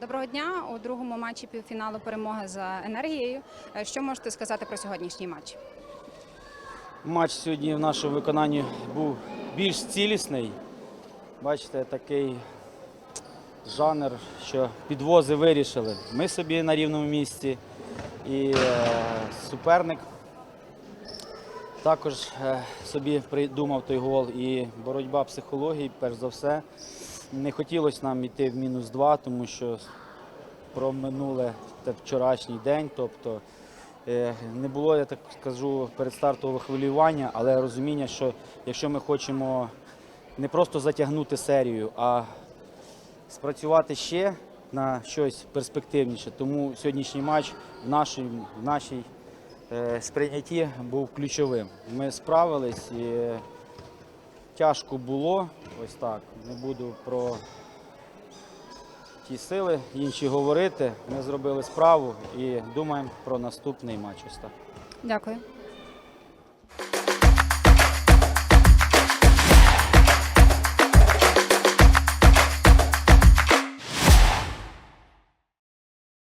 Доброго дня у другому матчі півфіналу перемоги за енергією. Е, Що можете сказати про сьогоднішній матч? Матч сьогодні в нашому виконанні був більш цілісний. Бачите, такий жанр, що підвози вирішили. Ми собі на рівному місці і е, суперник також е, собі придумав той гол. І боротьба психології, перш за все. Не хотілося нам йти в мінус два, тому що про минуле та вчорашній день. Тобто е, не було, я так скажу, передстартового хвилювання, але розуміння, що якщо ми хочемо не просто затягнути серію, а спрацювати ще на щось перспективніше. Тому сьогоднішній матч в нашій, в нашій е, сприйнятті був ключовим. Ми справились і е, тяжко було. Ось так. Не буду про ті сили інші говорити. Ми зробили справу і думаємо про наступний матч. Ось так. Дякую.